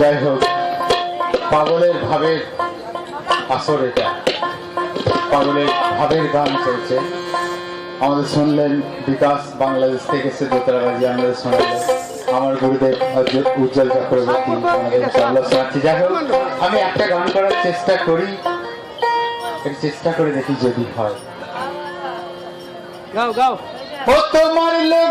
যাই হোক পাগলের ভাবের আসর এটা। পাগলের ভাবের গান চলছে। আমাদের শুনলেন বিকাশ বাংলাদেশ থেকে এসে দোতলাবাজি আমাদের শুনলেন। আমার গুরুদেব উজ্জ্বল চক্রবর্তী আমাদের শোনাচ্ছি। যাই হোক আমি একটা গান করার চেষ্টা করি। এর চেষ্টা করে দেখি যদি হয়। গাও গাও। ও লোক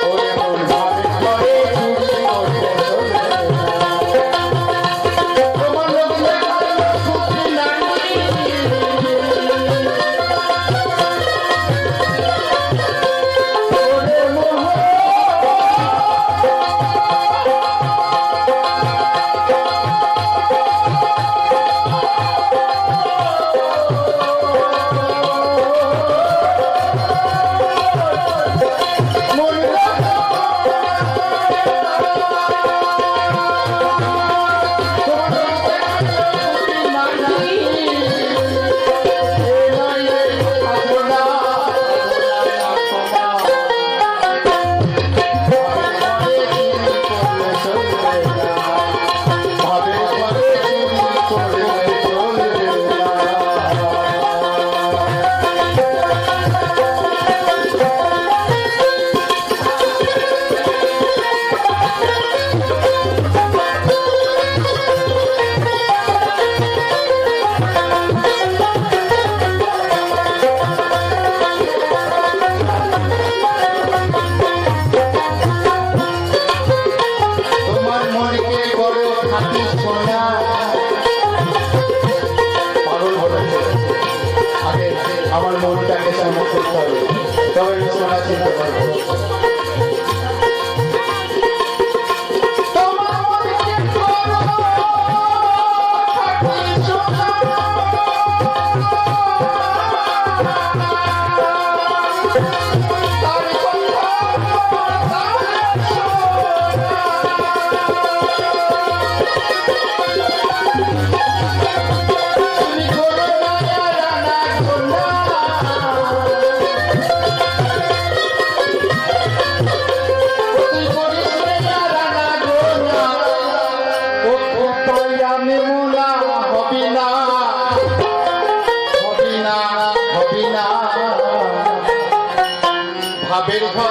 করবে তবে নিজেরা Baby Car.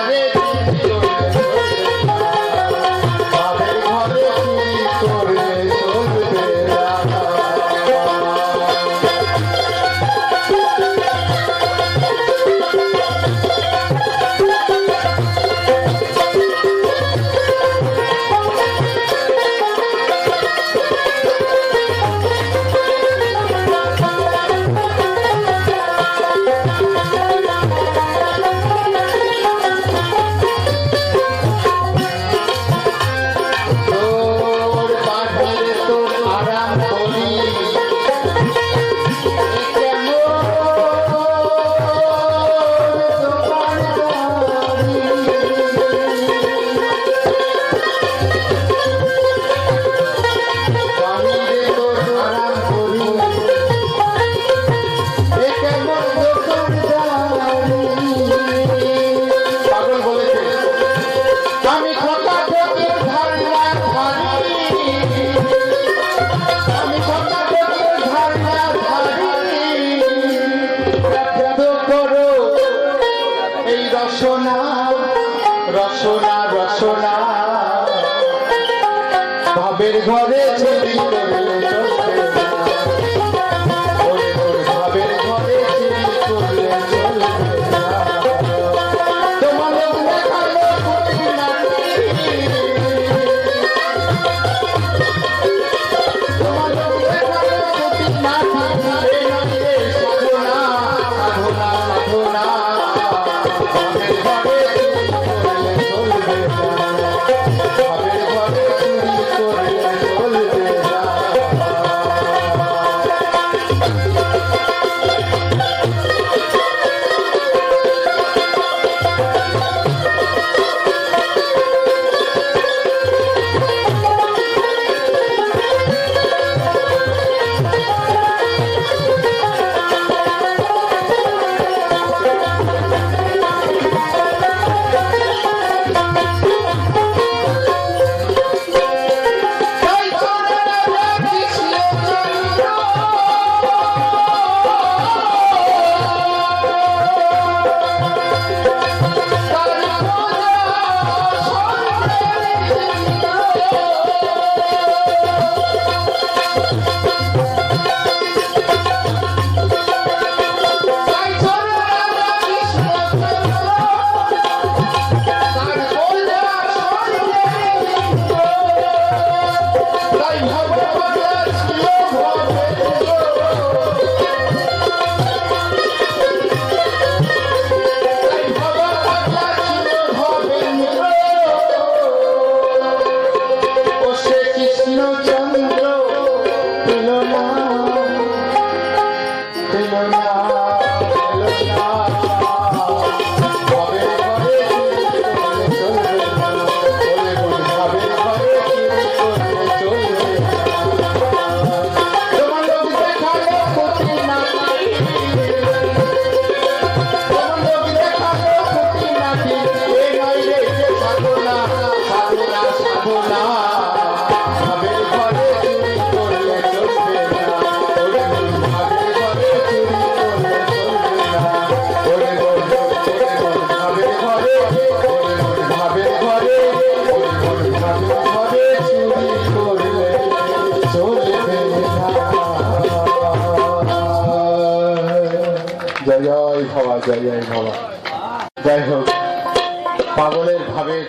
beira do avesso, Lord. জয় জয় ভাবা জয় জয় ভাবা যাই হোক পাগলের ভাবের